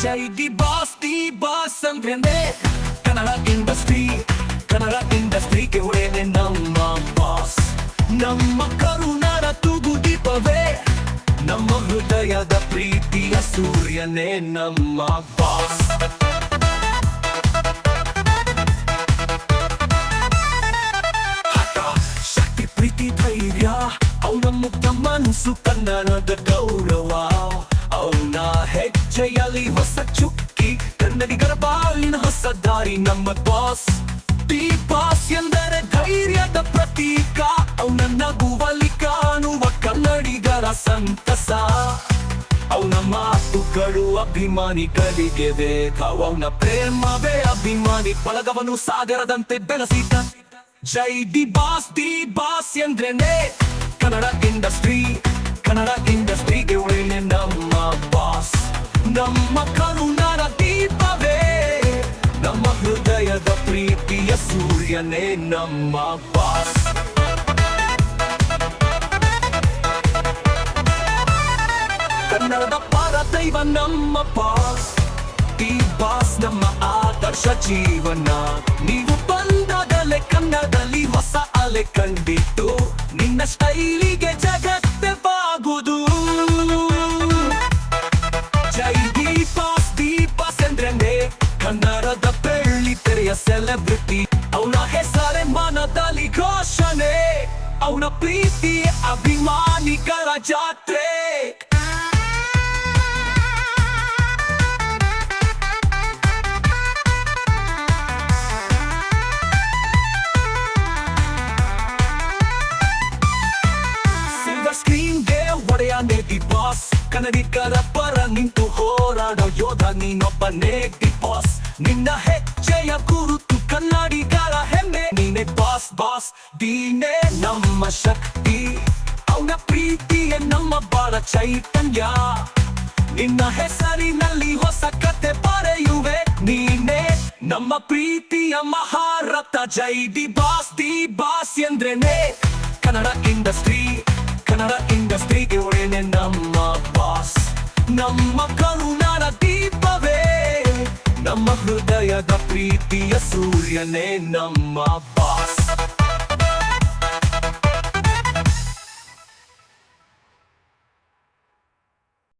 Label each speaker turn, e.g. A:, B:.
A: Jai the boss the boss ಅಂದ್ರೆ Kannada industry Kannada ಇಂಡಸ್ಟ್ರಿಗೆ ಒಡೆಯನೆ ನಮ್ಮ ಬಾಸ್ ನಮ್ಮ ಕರುನಾಡ ತೂಗು ದೀಪವೇ ನಮ್ಮ ಹೃದಯದ ಪ್ರೀತಿಯ ಸೂರ್ಯನೇ ನಮ್ಮ ಬಾಸ್ ಮುಕ್ತ ಮನಸ್ಸು ಕನ್ನಡದ ಗೌರವ. ಅವನ ಹೆಜ್ಜೆಯಲ್ಲಿ ಹೊಸ ಚುಕ್ಕಿ, ಕನ್ನಡಿಗರ ಬಾಳಿನ ಹೊಸ ದಾರಿ ನಮ್ಮ ಬಾಸ್ ಟಿ ಪಾಸ್ ಎಂದರೆ ಧೈರ್ಯದ ಪ್ರತೀಕ. ಅವನ ನಗುವಲ್ಲಿ ಕಾಣುವ ಕನ್ನಡಿಗರ ಸಂತಸ. ಅವನ ಮಾತುಗಳು ಅಭಿಮಾನಿಗಳಿಗೆ ಬೇಕ ಅವನ ಪ್ರೇಮವೇ ಅಭಿಮಾನಿ. ಬಳಗವನ್ನು ಸಾಗರದಂತೆ ಬೆಳೆಸಿದ. ಜೈ ದಿ ಬಾಸ್ ದಿ ಬಾಸ್ ಎಂದ್ರೇನೆ ಕನ್ನಡ ಇಂಡಸ್ಟ್ರಿ ಕನ್ನಡ ಇಂಡಸ್ಟ್ರಿಗೆ ಒಳ್ಳೆ ನಮ್ಮ ಬಾಸ್ ನಮ್ಮ ಕರುಣರ ದೀಪವೇ ನಮ್ಮ ಹೃದಯದ ಪ್ರೀತಿಯ ಸೂರ್ಯನೇ ನಮ್ಮ ಬಾಸ್ ಕನ್ನಡದ ಪರ ದೈವ ನಮ್ಮ ಬಾಸ್ ಈ ಬಾಸ್ ನಮ್ಮ ಆದರ್ಶ ಜೀವನ. ನೀವು ಬಂದಾಗಲೇ ಕನ್ನಡದಲ್ಲಿ ಹೊಸ ಅಲೆ ಕಂಡಿತ್ತು ನಿನ್ನ ಸ್ಟೈಲಿಗೆ ಜಗತ್ತೇ ಜೈ ದೀಪಾಸ್ ದೀಪಾಸ್ ಕನ್ನಡದ ಬೆಳ್ಳಿ ಸೆಲೆಬ್ರಿಟಿ ಅವನ ಹೆಸರೆ ಮನದಲ್ಲಿ ಘೋಷಣೆ. ಅವನ ಪ್ರೀತಿ ಅಭಿಮಾನಿಗಳ ಜಾತ್ರೆ. ದಿ ಬಾಸ್ ಕನ್ನಡಿಗರ ಪರ ನಿಂತು ಹೋರಾಡೋ ಯೋಧ ನೀನೊಬ್ಬ ದಿ ಬಾಸ್ ನಿನ್ನ ಹೆಜ್ಜೆಯ ಗುರುತು ಕನ್ನಡಿಗರ ಹೆಮ್ಮೆ. ನೀನೆ ಬಾಸ್ ಬಾಸ್ ದೀನೆ ನಮ್ಮ ಶಕ್ತಿ. ಅವನ ಪ್ರೀತಿಯೇ ನಮ್ಮ ಬಾಳ ಚೈತನ್ಯ. ನಿನ್ನ ಹೆಸರಿನಲ್ಲಿ ಹೊಸ ಕತೆ ಬರೆಯುವೆ. ನೀನೆ ನಮ್ಮ ಪ್ರೀತಿಯ ಮಹಾರಥ. ಜೈ ದಿ ಬಾಸ್ ದಿ ಬಾಸ್ ಎಂದ್ರೇನೆ. ಕನ್ನಡ ಇಂಡಸ್ಟ್ರಿ, ಕನ್ನಡ ಇಂಡಸ್ಟ್ರಿಗೆ ಬಾಸ್ ನಮ್ಮ ಕರುನಾಡ ದೀಪವೇ ನಮ್ಮ ಹೃದಯದ ಪ್ರೀತಿಯ ಸೂರ್ಯನೇ ನಮ್ಮ ಬಾಸ್